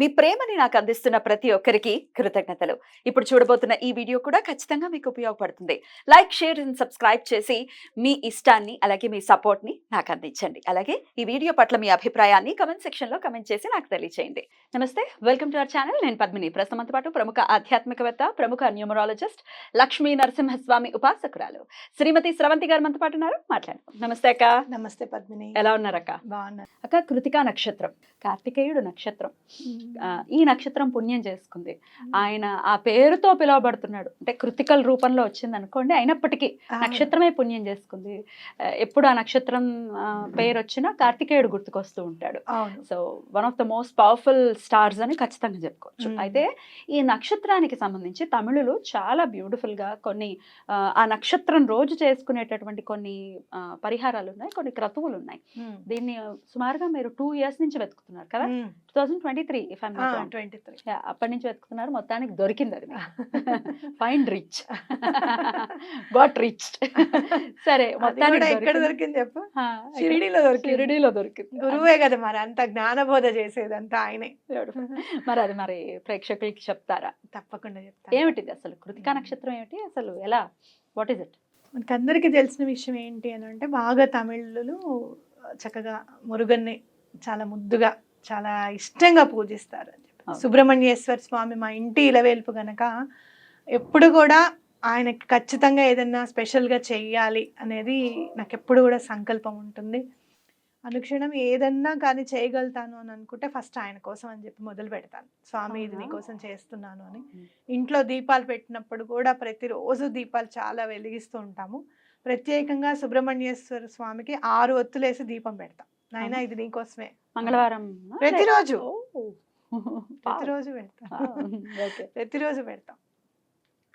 మీ ప్రేమని నాకు అందిస్తున్న ప్రతి ఒక్కరికి కృతజ్ఞతలు. ఇప్పుడు చూడబోతున్న ఈ వీడియో కూడా ఖచ్చితంగా మీకు ఉపయోగపడుతుంది. లైక్ షేర్ అండ్ సబ్స్క్రైబ్ చేసి మీ ఇష్టాన్ని అలాగే మీ సపోర్ట్ని నాకు అందించండి. అలాగే ఈ వీడియో పట్ల మీ అభిప్రాయాన్ని కమెంట్ సెక్షన్లో కమెంట్ చేసి నాకు తెలియజేయండి నమస్తే వెల్కమ్ టు అవర్ ఛానల్ నేను పద్మిని. ప్రస్తుతంతో పాటు ప్రముఖ ఆధ్యాత్మికవేత్త ప్రముఖ న్యూమరాలజిస్ట్ లక్ష్మీ నరసింహస్వామి ఉపాసకురాలు శ్రీమతి స్రవంతి గారు మనతో పాటు ఉన్నారు. మాట్లాడు నమస్తే అక్క. నమస్తే పద్మిని. ఎలా ఉన్నారక్క బాగున్నా అక్క కృతికా నక్షత్రం. కార్తికేయుడు నక్షత్రం. ఈ నక్షత్రం పుణ్యం చేసుకుంది. ఆయన ఆ పేరుతో పిలువబడుతున్నాడు. అంటే కృతికల్ రూపంలో వచ్చింది అనుకోండి అయినప్పటికీ నక్షత్రమే పుణ్యం చేసుకుంది. ఎప్పుడు ఆ నక్షత్రం పేరు వచ్చినా కార్తికేయుడు గుర్తుకొస్తూ ఉంటాడు. So one of the most powerful stars అని ఖచ్చితంగా చెప్పుకోవచ్చు. అయితే ఈ నక్షత్రానికి సంబంధించి తమిళులు చాలా బ్యూటిఫుల్గా కొన్ని ఆ, నక్షత్రం రోజు చేసుకునేటటువంటి కొన్ని పరిహారాలు ఉన్నాయి కొన్ని క్రతువులు ఉన్నాయి. దీన్ని సుమారుగా మీరు టూ ఇయర్స్ నుంచి వెతుకుతున్నారు కదా. Two thousand twenty three if uh, 23. అప్పటి నుంచి వెతుకుతున్నారు మొత్తానికి దొరికింది అది ఫైండ్ రిచ్ గాట్ రిచ్ సరే మొత్తానికి కూడా ఎక్కడ దొరికింది. చెప్పు? షిరిడీలో దొరికింది. షిరిడీలో దొరికింది. గురువే కదా మరి అంత జ్ఞానబోధ చేసేదంతా ఆయనే. మరి అది మరి ప్రేక్షకులకి చెప్తారా? తప్పకుండా చెప్తాను. ఏమిటిది అసలు? కృతికా నక్షత్రం ఏమిటి? అసలు ఎలా? వాట్ ఈస్ ఇట్ మనకి అందరికీ తెలిసిన విషయం ఏంటి అని అంటే బాగా తమిళులు చక్కగా మురుగన్ని చాలా ముద్దుగా చాలా ఇష్టంగా పూజిస్తారు అని చెప్పి. సుబ్రహ్మణ్యేశ్వర స్వామి మా ఇంటి ఇలవేల్పు గనక ఎప్పుడు కూడా ఆయనకి ఖచ్చితంగా ఏదన్నా స్పెషల్గా చెయ్యాలి అనేది నాకు ఎప్పుడు కూడా సంకల్పం ఉంటుంది అనుక్షణం ఏదన్నా కానీ చేయగలుగుతాను అని అనుకుంటే ఫస్ట్ ఆయన కోసం అని చెప్పి మొదలు పెడతాను స్వామి ఇది? నీకోసం చేస్తున్నాను అని. ఇంట్లో దీపాలు పెట్టినప్పుడు కూడా ప్రతిరోజు దీపాలు చాలా వెలిగిస్తూ ఉంటాము ప్రత్యేకంగా సుబ్రహ్మణ్యేశ్వర స్వామికి ఆరు ఒత్తులేసి దీపం పెడతాం నాయన? ఇది నీకోసమే మంగళవారం ప్రతిరోజు. ప్రతిరోజు పెడతాం. ప్రతిరోజు పెడతాం.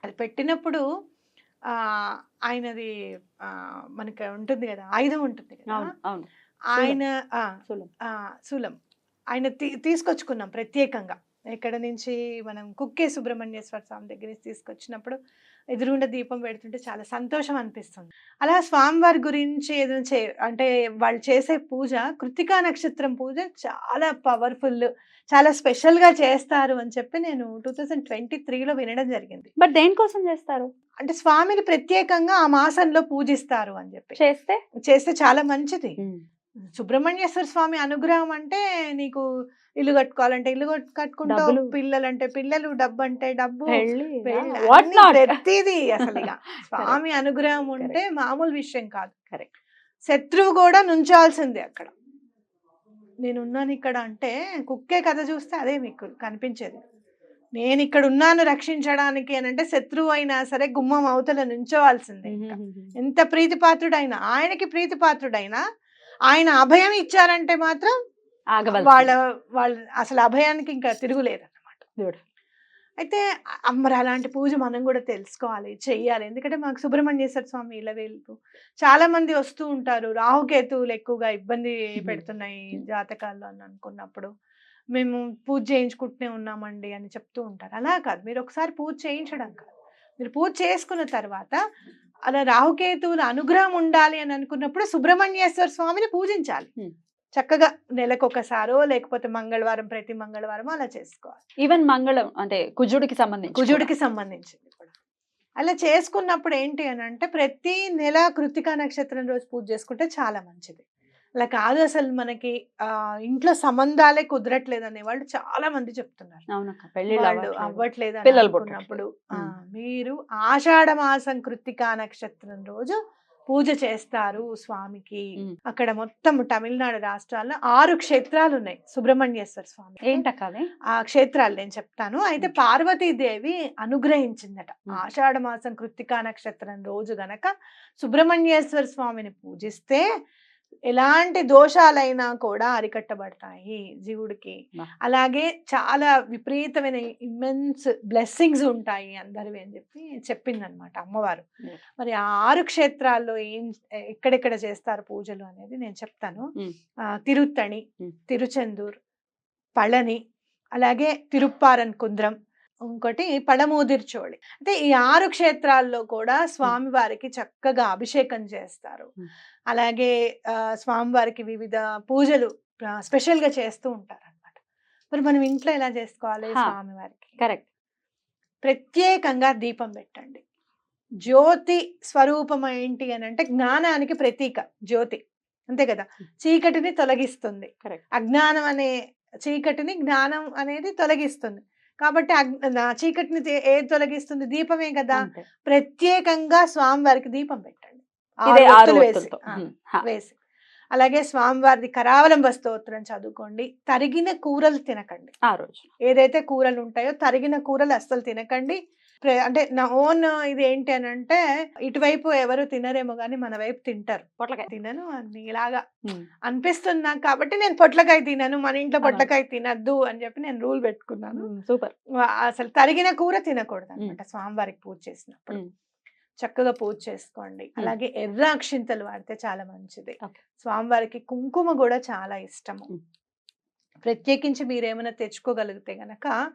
అది పెట్టినప్పుడు ఆయనది ఆ, మనకి ఉంటుంది కదా ఆయుధం ఉంటుంది కదా. ఆయన ఆ, సులం. ఆయన తీసుకొచ్చుకున్నాం ప్రత్యేకంగా. ఎక్కడ నుంచి మనం కుక్కే సుబ్రహ్మణ్యేశ్వర స్వామి దగ్గర నుంచి తీసుకొచ్చినప్పుడు ఎదురుగుండా దీపం పెడుతుంటే చాలా సంతోషం అనిపిస్తుంది. అలా స్వామివారి గురించి ఏదైనా చే అంటే వాళ్ళు చేసే పూజ కృతికా నక్షత్రం పూజ చాలా పవర్ఫుల్ చాలా స్పెషల్గా చేస్తారు అని చెప్పి నేను టూ థౌజండ్ ట్వంటీ త్రీలో వినడం జరిగింది. బట్ దేనికోసం చేస్తారు? అంటే స్వామిని ప్రత్యేకంగా ఆ మాసంలో పూజిస్తారు అని చెప్పి. చేస్తే? చేస్తే చాలా మంచిది. సుబ్రహ్మణ్యేశ్వర స్వామి అనుగ్రహం అంటే నీకు ఇల్లు కట్టుకోవాలంటే ఇల్లు కట్- కట్టుకుంటావు. డబ్బులు. పిల్లలు అంటే పిల్లలు డబ్బు అంటే డబ్బు ప్రతిదీ అసలు స్వామి అనుగ్రహం ఉంటే మామూలు విషయం కాదు. శత్రువు కూడా నుంచాల్సిందే అక్కడ. నేను ఉన్నాను ఇక్కడ అంటే కుక్కే కథ చూస్తే అదే మీకు కనిపించేది. నేను ఇక్కడ ఉన్నాను రక్షించడానికి అని అంటే శత్రువు అయినా సరే గుమ్మం అవతల నుంచోవాల్సిందే. ఎంత ప్రీతిపాత్రుడైనా ఆయనకి ప్రీతిపాత్రుడైనా ఆయన అభయం ఇచ్చారంటే మాత్రం. వాళ్ళ వాళ్ళ అసలు అభయానికి ఇంకా తిరుగులేదు Beautiful. అయితే మరి అలాంటి పూజ మనం కూడా తెలుసుకోవాలి చెయ్యాలి. ఎందుకంటే మాకు సుబ్రహ్మణ్యేశ్వర స్వామి ఇలవేల్పు చాలా మంది వస్తూ ఉంటారు. రాహుకేతువులు ఎక్కువగా ఇబ్బంది. పెడుతున్నాయి జాతకాల్లో అని అనుకున్నప్పుడు. మేము పూజ చేయించుకుంటూనే ఉన్నామండి అని చెప్తూ ఉంటారు. అలా కాదు. మీరు ఒకసారి పూజ చేయించడం కాదు. మీరు పూజ చేసుకున్న తర్వాత అలా రాహుకేతువుల అనుగ్రహం ఉండాలి అని అనుకున్నప్పుడు సుబ్రహ్మణ్యేశ్వర స్వామిని పూజించాలి. చక్కగా నెలకు ఒకసారో లేకపోతే మంగళవారం ప్రతి మంగళవారం అలా చేసుకోవాలి. ఈవెన్ మంగళం అంటే కుజుడికి సంబంధించి కుజుడికి సంబంధించింది కూడా. అలా చేసుకున్నప్పుడు ఏంటి అని అంటే ప్రతి నెల కృతికా నక్షత్రం రోజు పూజ చేసుకుంటే చాలా మంచిది. అలా కాదు అసలు మనకి ఆ ఇంట్లో సంబంధాలే కుదరట్లేదు అనే వాళ్ళు చాలా మంది చెప్తున్నారు. వాళ్ళు అవ్వట్లేదు. అనుకున్నప్పుడు. మీరు ఆషాఢ మాసం కృతికా నక్షత్రం రోజు పూజ చేస్తారు స్వామికి. అక్కడ మొత్తం తమిళనాడు రాష్ట్రాల్లో ఆరు క్షేత్రాలు ఉన్నాయి సుబ్రహ్మణ్యేశ్వర స్వామి ఏంటక్క అవి ఆ క్షేత్రాలు నేను చెప్తాను అయితే. పార్వతీదేవి అనుగ్రహించిందట. ఆషాఢ మాసం కృత్తికా నక్షత్రం రోజు గనక సుబ్రహ్మణ్యేశ్వర స్వామిని పూజిస్తే ఎలాంటి దోషాలైనా కూడా అరికట్టబడతాయి జీవుడికి. అలాగే చాలా విపరీతమైన ఇమ్మెన్స్ బ్లెస్సింగ్స్ ఉంటాయి అందరివి అని చెప్పి చెప్పింది అనమాట అమ్మవారు. మరి ఆ ఆరు క్షేత్రాల్లో ఏం ఎక్కడెక్కడ చేస్తారు పూజలు అనేది నేను చెప్తాను తిరుత్తణి. తిరుచెందూర్ పళని అలాగే తిరుప్పారన్ కుంద్రం ఇంకోటి పడమూదిర్చోళి అంటే ఈ ఆరు క్షేత్రాల్లో కూడా స్వామివారికి చక్కగా అభిషేకం చేస్తారు. అలాగే స్వామివారికి వివిధ పూజలు స్పెషల్గా చేస్తూ ఉంటారు అనమాట మరి మనం ఇంట్లో ఎలా చేసుకోవాలి హా. స్వామి వారికి కరెక్ట్. ప్రత్యేకంగా దీపం పెట్టండి. జ్యోతి స్వరూపం ఏంటి అని అంటే జ్ఞానానికి ప్రతీక జ్యోతి. అంతే కదా? చీకటిని తొలగిస్తుంది. అజ్ఞానం అనే చీకటిని జ్ఞానం అనేది తొలగిస్తుంది. కాబట్టి చీకటిని ఏది తొలగిస్తుంది? దీపమే కదా. ప్రత్యేకంగా స్వామివారికి దీపం పెట్టండి. వేసి. వేసి. అలాగే స్వామివారిది కరావలంబ స్తోత్రం చదువుకోండి. తరిగిన కూరలు తినకండి. ఆ రోజు. ఏదైతే కూరలు ఉంటాయో తరిగిన కూరలు అస్సలు తినకండి. అంటే నా ఓన్ ఇది ఏంటి అని అంటే ఇటువైపు ఎవరు తినరేమో కానీ మన వైపు తింటారు. పొట్లకాయ. తినను అని ఇలాగా అనిపిస్తుంది నాకు కాబట్టి నేను పొట్లకాయ తినను మన ఇంట్లో. పొట్లకాయ తినద్దు అని చెప్పి నేను రూల్ పెట్టుకున్నాను. సూపర్. అసలు తరిగిన కూర తినకూడదు అనమాట స్వామివారికి పూజ చేసినప్పుడు. చక్కగా పూజ చేసుకోండి. అలాగే ఎర్ర అక్షింతలు వాడితే చాలా మంచిది. స్వామివారికి కుంకుమ కూడా చాలా ఇష్టము. ప్రత్యేకించి మీరు ఏమైనా తెచ్చుకోగలిగితే గనక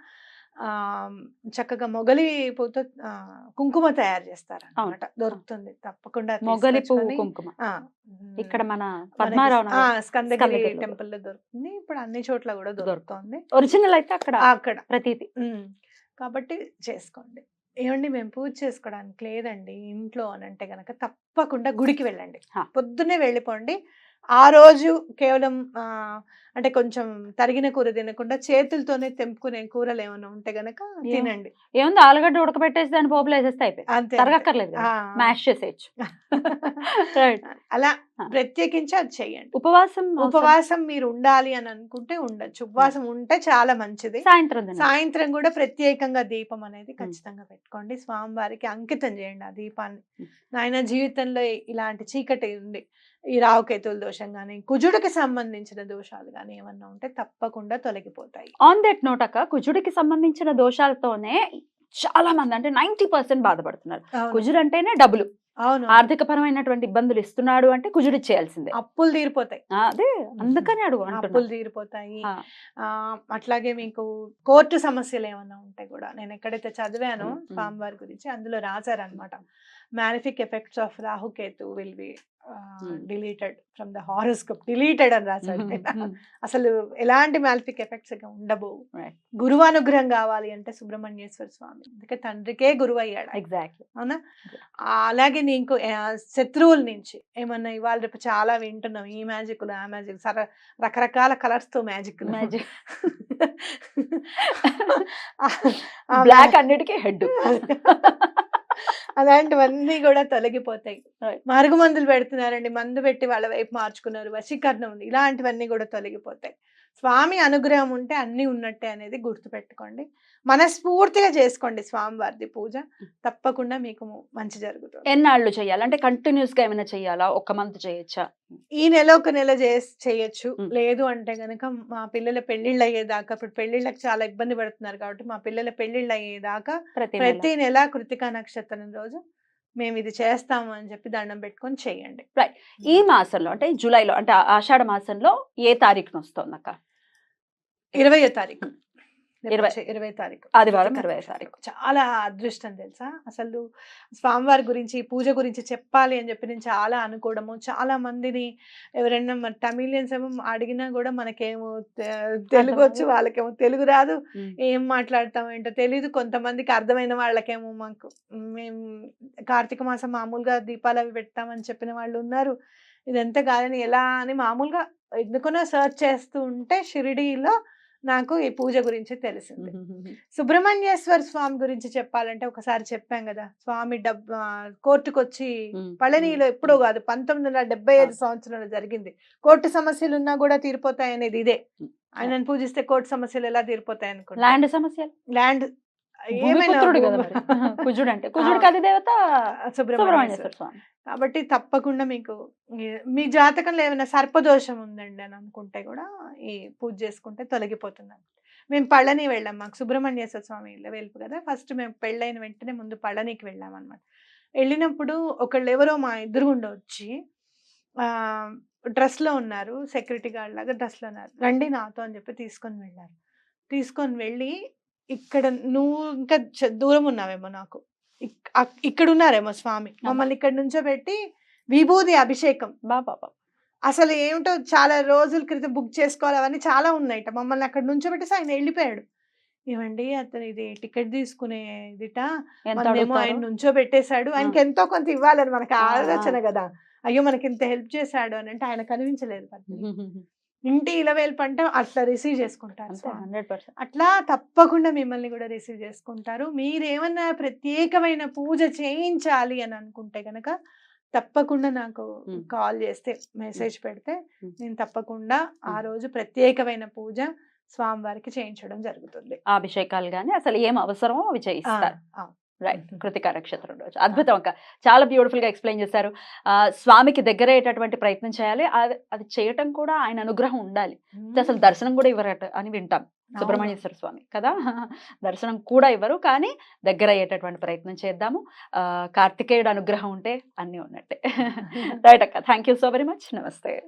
చక్కగా మొగలి పూతో కుంకుమ తయారు చేస్తారు అనమాట దొరుకుతుంది. తప్పకుండా మొగలి కుంకుమ. ఇక్కడ మన పద్మారావు స్కందగిరి టెంపుల్లో దొరుకుతుంది. ఇప్పుడు అన్ని చోట్ల కూడా దొరుకుతుంది. ఒరిజినల్ అయితే అక్కడ అక్కడ. ప్రతీతి ఉమ్. కాబట్టి చేసుకోండి. ఏమండి మేము పూజ చేసుకోవడానికి లేదండి ఇంట్లో అని అంటే గనక తప్పకుండా గుడికి వెళ్ళండి. పొద్దున్నే వెళ్ళిపోండి. ఆ రోజు కేవలం అంటే కొంచెం తరిగిన కూర తినకుండా చేతులతోనే తెంపుకునే కూరలు ఏమైనా ఉంటే గనక. తినండి ఏముంది ఆలుగడ్డ ఉడకబెట్టేసి దాని పోపులు వేసేస్తే అయిపోయింది. తరగక్కర్లేదు మ్యాష్ చేసేయచ్చు. అలా. ప్రత్యేకించి అది చెయ్యండి ఉపవాసం. ఉపవాసం మీరు ఉండాలి అని అనుకుంటే ఉండొచ్చు ఉపవాసం ఉంటే చాలా మంచిది సాయంత్రం. సాయంత్రం కూడా ప్రత్యేకంగా దీపం అనేది ఖచ్చితంగా పెట్టుకోండి స్వామివారికి అంకితం చేయండి ఆ దీపాన్ని. నాయన జీవితంలో ఇలాంటి చీకటి ఉంది ఈ రావుకేతుల దోషం కానీ కుజుడికి సంబంధించిన దోషాలు కానీ ఏమన్నా ఉంటే తప్పకుండా తొలగిపోతాయి. ఆన్ దట్ నోట్ అక్క కుజుడికి సంబంధించిన దోషాలతోనే చాలా మంది అంటే నైన్టీ పర్సెంట్ బాధపడుతున్నారు. కుజుడు అంటేనే డబ్బులు. అవును. ఆర్థిక పరమైనటువంటి ఇబ్బందులు ఇస్తున్నాడు అంటే కుజుడు చేయాల్సిందే అప్పులు తీరిపోతాయి. అదే అందుకని అడుగు అప్పులు తీరిపోతాయి. అట్లాగే మీకు కోర్టు సమస్యలు ఏమన్నా ఉంటే కూడా నేను ఎక్కడైతే చదివానో. స్వామివారి గురించి అందులో రాశారనమాట malefic effects of Rahu Ketu will be. Deleted from the horoscope deleted అని రాశాడు అసలు ఎలాంటి మ్యాలిఫిక్ ఎఫెక్ట్స్ ఇక ఉండబోవు Right. గురువు అనుగ్రహం కావాలి అంటే సుబ్రహ్మణ్యేశ్వర స్వామి. అందుకే తండ్రికే గురువు అయ్యాడు. ఎగ్జాక్ట్లీ అవునా? అలాగే నీకు శత్రువుల నుంచి ఏమన్నా ఇవాళ రేపు చాలా వింటున్నాం ఈ మ్యాజిక్ ఆ మ్యాజిక్ సర రకరకాల కలర్స్తో మ్యాజిక్ మ్యాజిక్ బ్లాక్ అన్నిటికీ హెడ్ అలాంటివన్నీ కూడా తొలగిపోతాయి. Right. మరుగు మందులు పెడుతున్నారండి. మందు పెట్టి వాళ్ళ వైపు మార్చుకున్నారు. వశీకరణం ఉంది. ఇలాంటివన్నీ కూడా తొలగిపోతాయి. స్వామి అనుగ్రహం ఉంటే అన్ని ఉన్నట్టే అనేది గుర్తుపెట్టుకోండి. మనస్ఫూర్తిగా చేసుకోండి స్వామివారిది పూజ. తప్పకుండా మీకు మంచి జరుగుతుంది. ఎన్నాళ్ళు చేయాలి? అంటే కంటిన్యూస్గా ఏమైనా చేయాలా? ఒక మంత్ చేయొచ్చా? ఈ నెల ఒక నెల చేయొచ్చు. లేదు అంటే గనక మా పిల్లల పెళ్ళిళ్ళు అయ్యేదాకా ఇప్పుడు పెళ్ళిళ్ళకి చాలా ఇబ్బంది పడుతున్నారు కాబట్టి మా పిల్లల పెళ్ళిళ్ళు అయ్యేదాకా ప్రతి నెల? కృతికా నక్షత్రం రోజు మేము ఇది చేస్తాము అని చెప్పి దండం పెట్టుకొని చేయండి. ఈ మాసంలో అంటే జూలైలో అంటే ఆషాఢ మాసంలో ఏ తారీఖున వస్తుంది అక్క ఇరవయో తారీఖు. ఇరవై. ఇరవై తారీఖు. ఆదివారం ఇరవై. తారీఖు. చాలా అదృష్టం తెలుసా? అసలు స్వామివారి గురించి పూజ గురించి చెప్పాలి అని చెప్పి నేను చాలా అనుకోవడము. చాలా మందిని ఎవరైనా మన తమిళియన్స్ ఏమో అడిగినా కూడా మనకేమో తెలుగు వచ్చు. వాళ్ళకేమో తెలుగు రాదు. ఏం మాట్లాడతాం ఏంటో తెలియదు కొంతమందికి అర్థమైన వాళ్ళకేమో మాకు మేము కార్తీక మాసం మామూలుగా దీపాలు అవి పెడతామని చెప్పిన వాళ్ళు ఉన్నారు. ఇదంతా కాదని ఎలా అని మామూలుగా ఎందుకునో సర్చ్ చేస్తూ ఉంటే షిరిడీలో నాకు ఈ పూజ గురించి తెలిసింది. సుబ్రహ్మణ్యేశ్వర స్వామి గురించి చెప్పాలంటే ఒకసారి చెప్పాం కదా స్వామి డబ్ కోర్టుకు వచ్చి. పళనిలో ఎప్పుడో కాదు పంతొమ్మిది వందల డెబ్బై ఐదు సంవత్సరంలో జరిగింది. కోర్టు సమస్యలు ఉన్నా కూడా తీరిపోతాయి అనేది ఇదే ఆయనను పూజిస్తే కోర్టు సమస్యలు ఎలా తీరిపోతాయి అనుకుంటా ల్యాండ్ సమస్యలు. ల్యాండ్ కదా కుజుడు అంటే కుజుడికి అది దేవత సుబ్రహ్మణ్యేశ్వర సుబ్రహ్మణ్యేశ్వర స్వామి. కాబట్టి తప్పకుండా మీకు మీ జాతకంలో ఏమైనా సర్పదోషం ఉందండి అని అనుకుంటే కూడా ఈ పూజ చేసుకుంటే తొలగిపోతుంది మేము పళని వెళ్ళాం. మాకు సుబ్రహ్మణ్యేశ్వర స్వామి వెలుపు కదా. ఫస్ట్ మేము పెళ్ళైన వెంటనే ముందు పళనికి వెళ్ళాం అనమాట వెళ్ళినప్పుడు ఒకళ్ళు ఎవరో మా ఎదురుగుండా వచ్చి ఆ, dress లో ఉన్నారు. సెక్యూరిటీ గార్డ్ లాగా dress లో ఉన్నారు. రండి నాతో అని చెప్పి తీసుకొని వెళ్ళారు. తీసుకొని వెళ్ళి ఇక్కడ నువ్వు ఇంకా దూరం ఉన్నావేమో నాకు. ఇక్కడ ఉన్నారేమో స్వామి. మమ్మల్ని ఇక్కడ నుంచో పెట్టి విభూది అభిషేకం. బాబా అసలు ఏమిటో చాలా రోజుల క్రితం బుక్ చేసుకోవాలి అవన్నీ చాలా ఉన్నాయట. మమ్మల్ని అక్కడ నుంచోబెట్టేసి ఆయన వెళ్ళిపోయాడు. ఏమండి అతను ఇది టికెట్ తీసుకునే ఇదిట. మనమేమో ఆయన నుంచో పెట్టేశాడు. ఆయనకి ఎంతో కొంత ఇవ్వాలని మనకి. ఆలోచన కదా. అయ్యో మనకి ఇంత హెల్ప్ చేశాడు అని అంటే ఆయన కనిపించలేదు. ఇంటి ఇలవేల్పు అంటే అట్లా రిసీవ్ చేసుకుంటారు. హండ్రెడ్ పర్సెంట్ అట్లా తప్పకుండా మిమ్మల్ని కూడా రిసీవ్ చేసుకుంటారు మీరేమన్నా ప్రత్యేకమైన పూజ చేయించాలి అని అనుకుంటే గనక తప్పకుండా నాకు. కాల్ చేస్తే మెసేజ్ పెడితే. నేను తప్పకుండా ఆ రోజు ప్రత్యేకమైన పూజ స్వామివారికి చేయించడం జరుగుతుంది అభిషేకాలు కానీ అసలు ఏం అవసరమో అవి చేయిస్తారు. రైట్ కృతిక నక్షత్రం రోజు. అద్భుతం అక్క చాలా బ్యూటిఫుల్గా ఎక్స్ప్లెయిన్ చేశారు. ఆ, స్వామికి దగ్గరయ్యేటటువంటి ప్రయత్నం చేయాలి. అది అది చేయటం కూడా ఆయన అనుగ్రహం ఉండాలి. అసలు దర్శనం కూడా ఇవ్వరట అని వింటాం. సుబ్రహ్మణ్యేశ్వర స్వామి కదా? దర్శనం కూడా ఇవ్వరు. కానీ దగ్గర అయ్యేటటువంటి ప్రయత్నం చేద్దాము. కార్తికేయుడు అనుగ్రహం ఉంటే అన్నీ ఉన్నట్టే. రైట్ అక్క. Thank you so very much namaste.